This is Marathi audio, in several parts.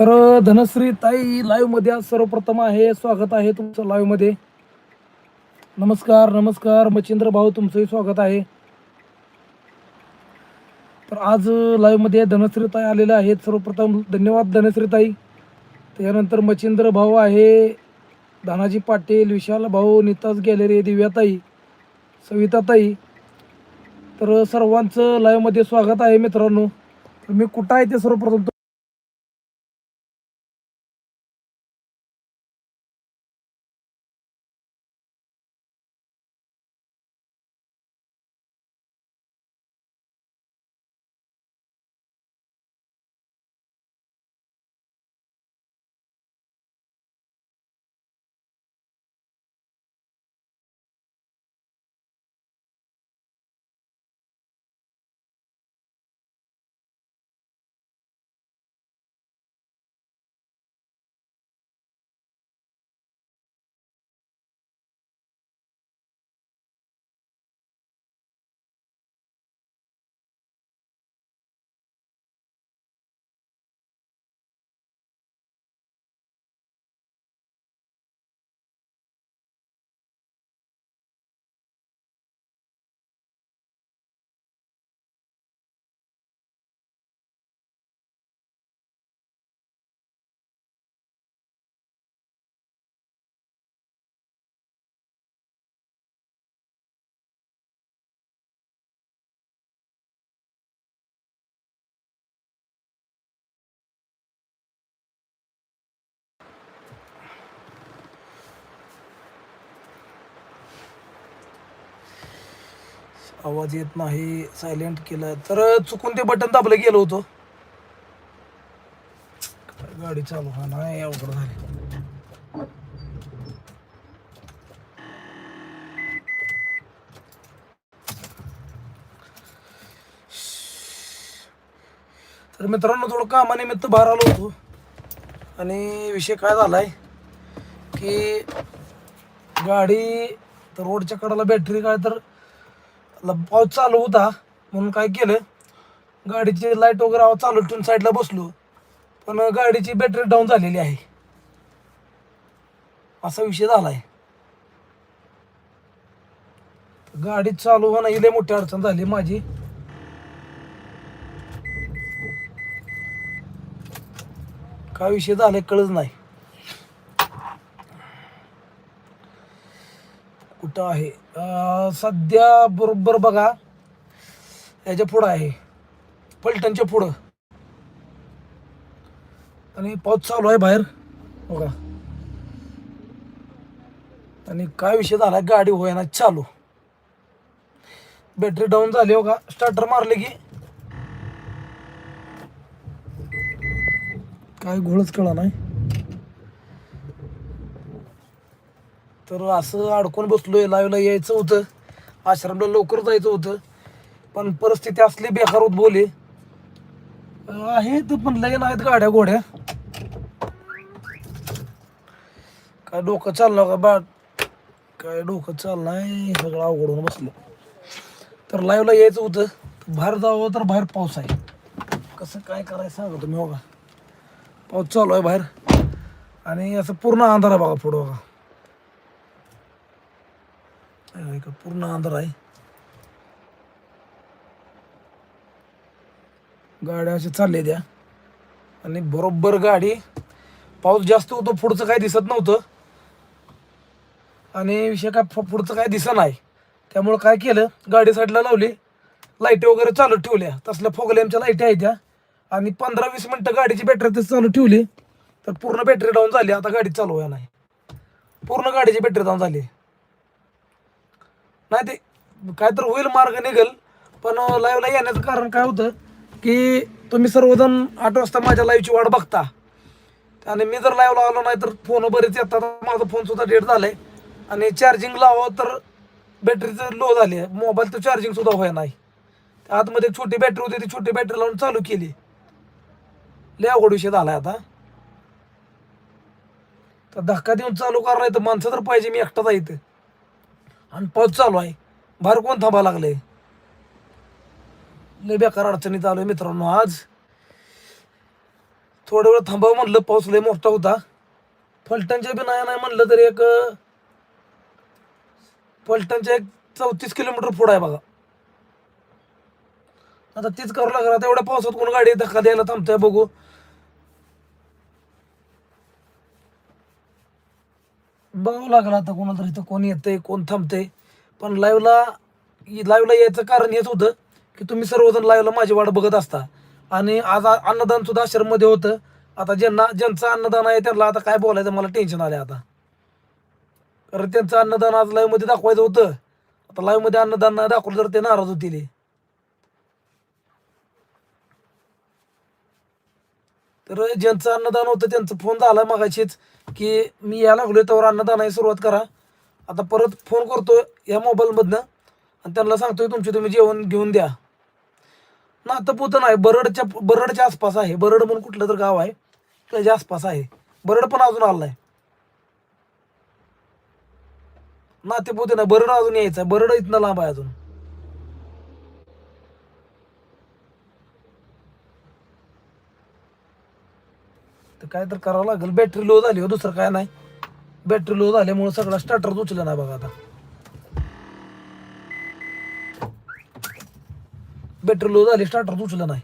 तर धनश्री ताई लाईव्हमध्ये आज सर्वप्रथम आहे. स्वागत आहे तुमचं लाईव्हमध्ये. नमस्कार नमस्कार. मच्छिंद्र भाऊ तुमचंही स्वागत आहे. तर आज लाईव्हमध्ये धनश्री ताई आलेल्या आहेत. सर्वप्रथम धन्यवाद धनश्री ताई. त्यानंतर मच्छिंद्र भाऊ आहे. धनाजी पाटील विशाल भाऊ निताज गॅलरी दिव्याताई सविताताई. तर सर्वांचं लाईव्हमध्ये स्वागत आहे मित्रांनो. तर मी कुठं आहे ते सर्वप्रथम आवाज येत नाही सायलेंट केलं. तर चुकून ते बटन दाबलं गेलं होतं. गाडी चालू हा नाही अवघड झाली. तर मित्रांनो थोडं कामानिमित्त बाहेर आलो होतो. आणि विषय काय झालाय की गाडी तर रोडच्या कडाला बॅटरी काय तर पाऊस चालू होता म्हणून काय केलं गाडीची लाइट वगैरे आवाज चालू ठेवून साईडला बसलो. पण गाडीची बॅटरी डाऊन झालेली आहे. असा विषय झालाय. गाडी चालू होणं ही मोठी अडचण झाली माझी. काय विषय झालाय कळच नाही. कुठं आहे? सध्या बरोबर बघा याच्या पुढं आहे. पलटणच्या पुढं. आणि पाऊस चालू आहे बाहेर. बघा. आणि काय विषय झाला? गाडी होईना चालू. बॅटरी डाऊन झाली हो का स्टार्टर मारले की. काय घोळच कळा नाही. तर असं अडकून बसलोय लाईव्हला यायचं होतं. आश्रमला लवकर जायचं होतं. पण परिस्थिती असली बेकार होत बोले. आहेत पण लगेन आहेत गाड्या गोड्या काय डोकं चाललं का बा काय डोकं चाललंय सगळं अवघड होऊन बसलं. तर लाईव्हला यायचं होतं. बाहेर जावं तर बाहेर पाऊस आहे. कसं काय करायचं सांगा तुम्ही बघा. पाऊस चालू आहे बाहेर. आणि असं पूर्ण अंधार आहे बघा पुढं बघा. का पूर्ण अंधार आहे. गाड्या अशा चालल्या द्या आणि बरोबर गाडी पाऊस जास्त होतो पुढचं काही दिसत नव्हतं. आणि विषय काय पुढचं काय दिसत नाही. त्यामुळं काय केलं गाडी साईडला लावली. लाईटी वगैरे चालू ठेवल्या. तसल्या फोगल्यामच्या लाईटी आहेत त्या. आणि पंधरा वीस मिनटं गाडीची बॅटरी तशी चालू ठेवली. तर पूर्ण बॅटरी डाऊन झाली. आता गाडी चालू या नाही. पूर्ण गाडीची बॅटरी डाऊन झाली. नाही ते काय तर होईल मार्ग निघेल पण लाईव्हला येण्याचं कारण काय होतं की तुम्ही सर्वजण आठ वाजता माझ्या लाईव्हची वाट बघता. आणि मी जर लाईव्हला आलो नाही तर फोन बरेच येतात. माझा फोनसुद्धा डेट झाला आहे आणि चार्जिंग लावावं तर बॅटरीचं लो झाली मोबाईल तर चार्जिंगसुद्धा व्हाय नाही आतमध्ये एक छोटी बॅटरी होती ती छोटी बॅटरी लावून चालू केली. लय अवघड विषय झाला आता. तर धक्का देऊन चालू करायला तर माणसं तर पाहिजे मी एकटाच आहे इथं. आणि पाऊस चालू आहे. बाहेर कोण थांबा लागले लय बेकार अडचणीत आलोय मित्रांनो आज. थोडा वेळ थांबावं म्हणलं पाऊस लय मोठा होता. फलटणच्या बी नाही म्हणलं तरी एक फलटणच्या एक चौतीस किलोमीटर पुढं आहे बघा. आता तीच करू लागणार एवढ्या पावसात कोण गाडी धक्का द्यायला थांबतोय बघू. बघावं लागलं आता कोणाला इथं कोण येतंय कोण थांबतंय. पण लाईव्हला लाईव्हला यायचं कारण हेच होतं की तुम्ही सर्वजण लाईव्हला माझी वाट बघत असता. आणि आज अन्नदान सुद्धा आश्रममध्ये होतं. आता ज्यांना ज्यांचं अन्नदान आहे त्यांना आता काय बोलायचं मला टेन्शन आलं आता. कारण त्यांचं अन्नदान आज लाईव्हमध्ये दाखवायचं होतं. आता लाईव्हमध्ये अन्नदान नाही दाखवलं तर ते नाराज होतील तर ज्यांचं अन्नदान होतं त्यांचा फोन झाला मगाशीच. की मी यायला लागलोय त्यावर अन्नदान आहे सुरुवात करा. आता परत फोन करतो या मोबाईलमधनं आणि त्यांना सांगतोय तुमचे तुम्ही जेवण घेऊन द्या. नातं नाही बरडच्या बरडच्या आसपास आहे. बरड म्हणून कुठलं तर गाव आहे. त्याच्या आसपास आहे. बरड पण अजून आलं ते नातेपुते ना बरड अजून यायचं. आहे बरड इथनं लांब आहे अजून. तर काय तर करावं लागेल. बॅटरी लो झाली हो दुसरं काय नाही. बॅटरी लो झाल्यामुळे सगळं स्टार्टर उचलं नाही बघा आता. बॅटरी लो झाली स्टार्टर उचलं नाही.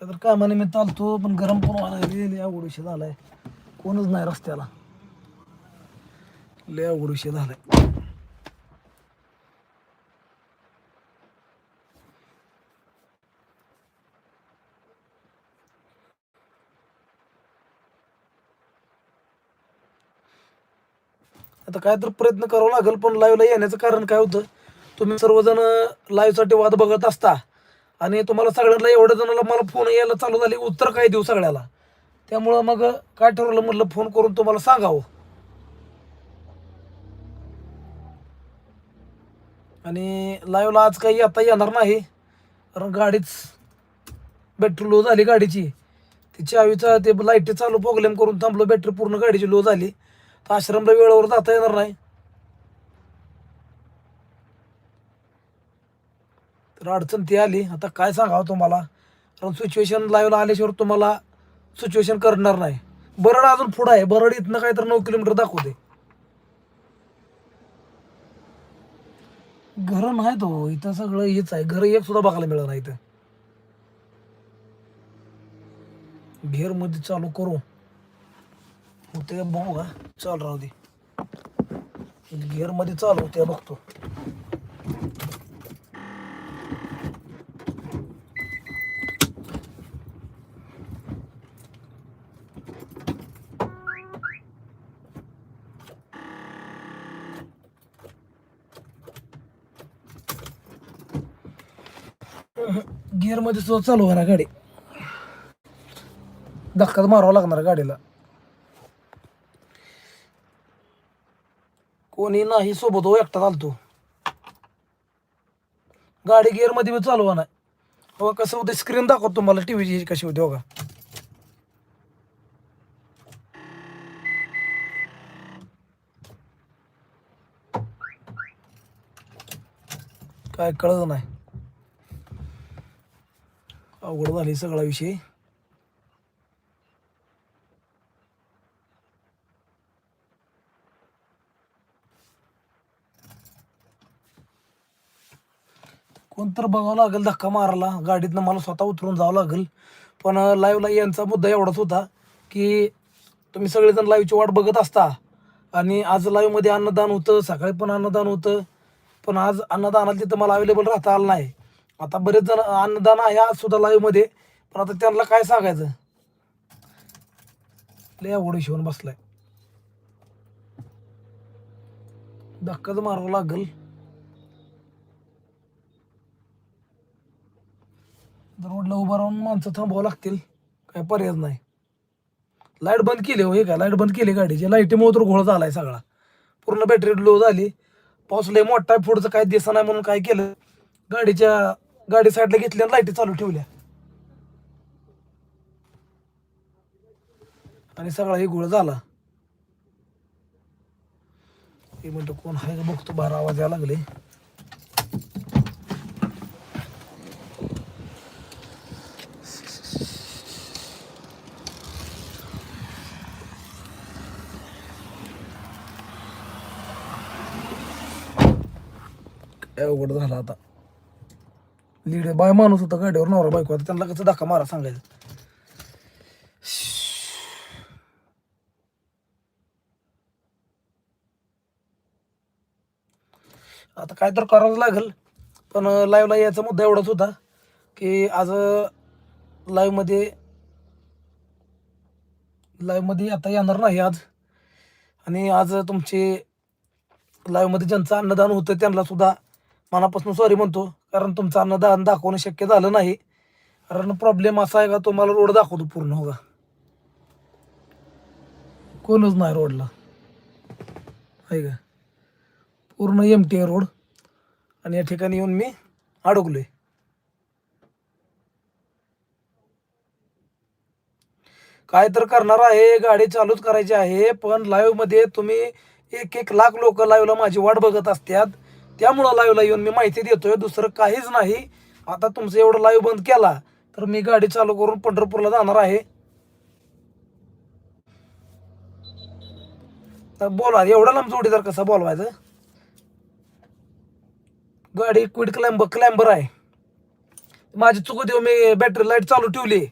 काय तर कामानिमित्त आलतो पण गरम पण व्हायला लय अवघड विषय झालाय. कोणच नाही रस्त्याला. लय अवघड विषय झालाय. आता काय तर प्रयत्न करावा लागेल पण लाईव्हला येण्याचं कारण काय होतं? तुम्ही सर्वजण लाईव्हसाठी वाद बघत असता आणि तुम्हाला सगळ्यांना एवढ्या जणांना मला फोन यायला चालू झाले उत्तर काय देऊ सगळ्याला? त्यामुळं मग काय ठरवलं म्हटलं फोन करून तुम्हाला सांगावं. आणि लाईव्हला आज काही आता येणार नाही कारण गाडीच बॅटरी लो झाली गाडीची. ती चावीचा ते लाईटी चालू प्रॉब्लेम करून थांबलो बॅटरी पूर्ण गाडीची लो झाली. तर आश्रमला वेळेवर जाता येणार नाही. तर अडचण ती आली. आता काय सांगावं तुम्हाला? कारण सिच्युएशन लाईव्हला आल्याशिवाय तुम्हाला सिच्युएशन करणार नाही. बरड अजून पुढं आहे. बरड इथनं काय तर नऊ किलोमीटर दाखवते. घर नाही तो हो. इथं सगळं हेच आहे. घर एक सुद्धा बघायला मिळणार नाही इथं. घेरमध्ये चालू करू. होते का बघू का. चाल राहू दे. गिअरमध्ये चालू होते बघतो. गिअरमध्ये सुद्धा चालू होणार गाडी. धक्काच मारावा लागणार गाडीला. कोणी नाही सोबत हो एकटा चालतो. गाडी गिअरमध्ये बी चालवा नाही हो कसं होतं स्क्रीन दाखवतो तुम्हाला टी व्हीची कशी होती हो का? काय कळत नाही. अवघड झाली सगळा विषय. तर बघावं लागेल धक्का मारायला गाडीतनं मला स्वतः उतरून जावं लागेल. पण लाईव्हला यांचा मुद्दा एवढाच होता की तुम्ही सगळेजण लाईव्हची वाट बघत असता. आणि आज लाईव्हमध्ये अन्नदान होतं सकाळी पण अन्नदान होतं. पण आज अन्नदानाला तिथं मला अवेलेबल राहता आलं नाही. आता बरेच जण अन्नदान आहे आज सुद्धा लाईव्हमध्ये पण आता त्यांना काय सांगायचं? लय अवघड शिवून बसलाय. धक्काच मारावं लागेल. रोडला उभं राहून माणसं थांबावं लागतील. काय पर्याय नाही. लाइट बंद केली हो हे काय? लाइट बंद केली गाडीची. लाईटीमुळे तर घोळ झालाय सगळा. पूर्ण बॅटरी लो झाली. पाऊस लय मोठा आहे, पुढचं काय दिसत नाही म्हणून काय केलं. गाडीच्या गाडी साईडला घेतली आणि लाईटी चालू ठेवल्या. आणि सगळा हे घोळ झाला. हे म्हणतो कोण आहे का? बघतो बारा आवाज यायला लागले. अवघड झाला आता. लीड बाय माणूस होता गाडीवर नवरा बायको होता. त्यांना कसं धक्का मारा सांगायचं? आता काय तर करावंच लागेल. पण लाईव्हला यायचा मुद्दा एवढाच होता की आज लाईव्हमध्ये लाईव्हमध्ये आता येणार नाही आज. आणि आज तुमचे लाईव्हमध्ये ज्यांचं अन्नदान होतं त्यांना सुद्धा मनापासून सॉरी म्हणतो. कारण तुमचं अन्नदान दाखवणं शक्य झालं नाही. कारण प्रॉब्लेम असा आहे का तुम्हाला रोड दाखवतो पूर्ण हो का? कोणच नाही रोडला आहे का? पूर्ण एम टी रोड आणि या ठिकाणी येऊन मी अडकलोय. काय तर करणार आहे गाडी चालूच करायची आहे पण लाईव्हमध्ये तुम्ही एक एक लाख लोक लाईव्हला माझी वाट बघत असतात त्यामुळं लाईव्हला येऊन मी माहिती देतोय दुसरं काहीच नाही. आता तुमचं एवढं लाईव्ह बंद केला तर मी गाडी चालू करून पंढरपूरला जाणार आहे. तर बोला एवढा लांब जोडीदार कसा बोलवायचं? गाडी क्विड क्लॅम्बर क्लॅम्बर आहे. माझी चुकू देऊ मी बॅटरी लाइट चालू ठेवली.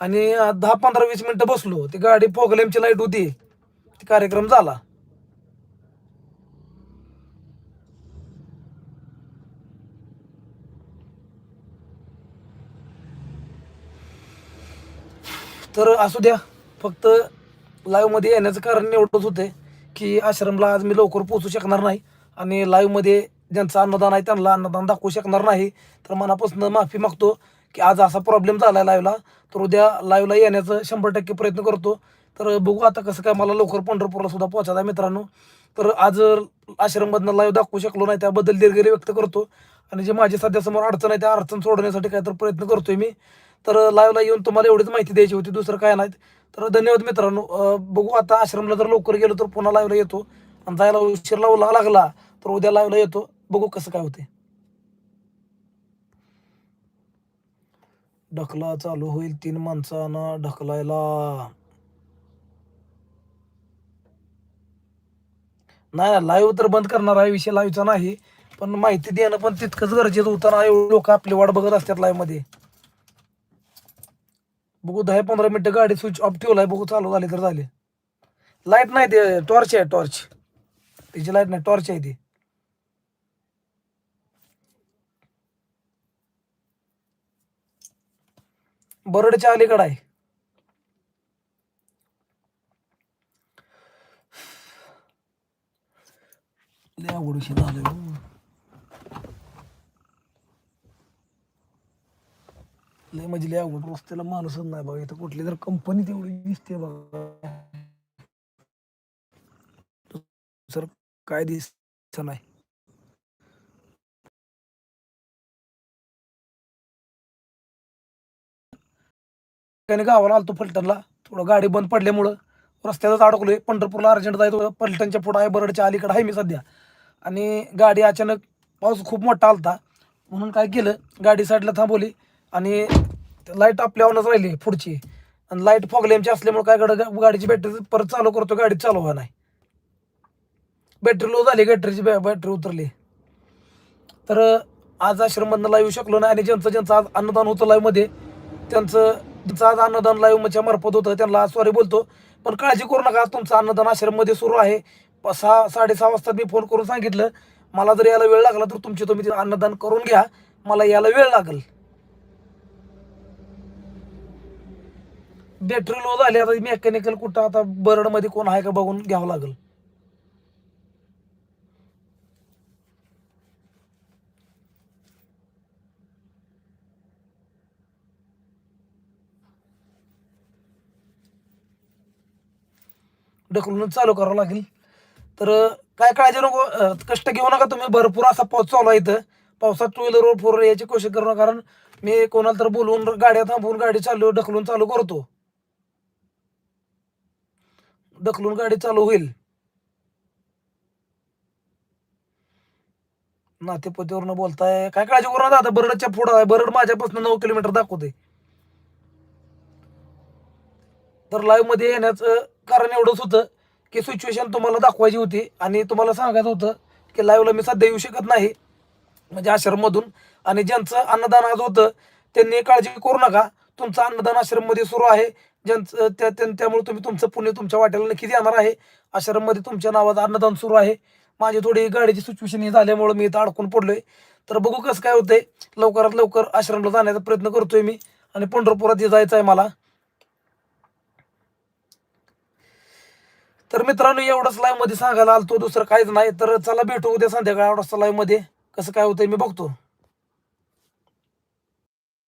आणि दहा पंधरा वीस मिनटं बसलो. ती गाडी फोगलेमची लाइट होती. ती कार्यक्रम झाला. तर असू द्या फक्त लाईव्हमध्ये येण्याचं कारण एवढंच होतं की आश्रमला आज मी लवकर पोहोचू शकणार नाही आणि लाईव्हमध्ये ज्यांचं अन्नदान आहे त्यांना अन्नदान दाखवू शकणार नाही. तर मनापासून माफी मागतो की आज असा प्रॉब्लेम झाला आहे लाईव्हला तर उद्या लाईव्हला येण्याचं शंभर टक्के प्रयत्न करतो. तर बघू आता कसं काय मला लवकर पंढरपूरला सुद्धा पोहोचायचं मित्रांनो. तर आज आश्रममधनं लाईव्ह दाखवू शकलो नाही त्याबद्दल दीर्घ व्यक्त करतो. आणि जे माझी सध्या समोर अडचण आहे त्या अडचण सोडवण्यासाठी काय तर प्रयत्न करतोय मी. तर लाईव्हला येऊन तुम्हाला एवढीच माहिती द्यायची होती दुसरं काय नाही. तर धन्यवाद मित्रांनो. बघू आता आश्रमला जर लवकर गेलो तर पुन्हा लाईव्हला येतो. आणि जायला उशीर लावला लागला तर उद्या लाईव्हला येतो. बघू कसं काय होते ढकला चालू होईल तीन माणसांना ढकलायला. नाही लाईव्ह तर बंद करणार आहे विषय लाईव्हचा नाही. पण माहिती देणं पण तितकंच गरजेचं होतं ना. एवढे लोक आपली वाट बघत असतात लाईव्हमध्ये. बघू दहा पंधरा मिनिटं गाडी स्विच ऑफ ठेवलाय बघू चालू झाली तर झाले. लाइट नाही ते टॉर्च आहे टॉर्च तिची लाइट नाही टॉर्च आहे ती. बरडच्या अलीकडे आहे. लय अवघड झालं हो झालाय हो. लय म्हणजे लय अवघड रस्त्याला माणूसच नाही बघा इथं कुठली तर कंपनी तेवढी दिसते बघा सर काय दिसत नाही. त्याने गावाला आलतो फलटणला. थोडं गाडी बंद पडल्यामुळं रस्त्यातच अडकलोय. पंढरपूरला अर्जंट जायचो पलटनच्या पुढं आहे बरडच्या अलीकडे आहे मी सध्या. आणि गाडी अचानक पाऊस खूप मोठा आलता. म्हणून काय केलं? गाडी साईडला थांबवली. आणि लाइट आपल्यावरच राहिली पुढची. आणि लाइट फॉगलेमची असल्यामुळे काय कडं गाडीची बॅटरी परत चालू करतो गाडी चालू व्हाय नाही. बॅटरी लो झाली बॅटरीची बॅटरी उतरली. तर आज आश्रममधनं लाईव्ह येऊ शकलो नाही आणि ज्यांचं ज्यांचं आज अन्नदान होतं लाईव्हमध्ये त्यांचं ज्यांचं आज अन्नदान लाईव्हच्या मार्फत होतं त्यांना सॉरी बोलतो. पण काळजी करू नका तुमचं अन्नदान आश्रममध्ये सुरू आहे. प- सहा साडेसहा वाजता मी फोन करून सांगितलं. मला जर यायला वेळ लागला तर तुमची तुम्ही ते अन्नदान करून घ्या. मला यायला वेळ लागेल. बॅटरी लो झाली आता मेकॅनिकल कुठं आता बरडमध्ये कोण आहे का बघून घ्यावं लागेल. ढकलून चालू करावं लागेल. तर काय काळजी नको कष्ट घेऊ नका तुम्ही भरपूर असा पाऊस चालू आहे इथं. पावसात टू व्हीलरवर फोर याची कोशिश करू नका कारण मी कोणाला तर बोलवून गाड्या थांबवून गाडी चालू ढकलून चालू करतो. ढकलून गाडी चालू होईल. नातेपतीवरनं बोलताय काय काळजी करू दादा आता बरडच्या पुढं आहे बरड माझ्यापासून नऊ किलोमीटर दाखवते तर लाईव्हमध्ये येण्याचं कारण एवढंच होतं की सिच्युएशन तुम्हाला दाखवायची होती आणि तुम्हाला सांगायचं होतं की लाईव्हला मी सध्या येऊ शकत नाही. म्हणजे आश्रममधून आणि ज्यांचं अन्नदान आज होतं त्यांनी काळजी करू नका. तुमचं अन्नदान आश्रममध्ये सुरू आहे. ज्यांचं त्या त्यामुळे तुम्ही तुमचं पुणे तुमच्या वाट्याला नक्कीच येणार आहे. आश्रममध्ये तुमच्या नावाचं अन्नदान सुरू आहे. माझी थोडी गाडीची सिच्युएशन झाल्यामुळे मी इथं अडकून पडलोय. तर बघू कसं काय होतंय. लवकरात लवकर आश्रमला जाण्याचा प्रयत्न करतोय मी. आणि पंढरपुरात जायचं आहे मला. तर मित्रांनो एवढंच लाईव्हमध्ये सांगायला आलतो. दुसरं काहीच नाही. तर चला भेटू उद्या संध्याकाळी एवढंच लाईव्हमध्ये. कसं काय होतंय मी बघतो.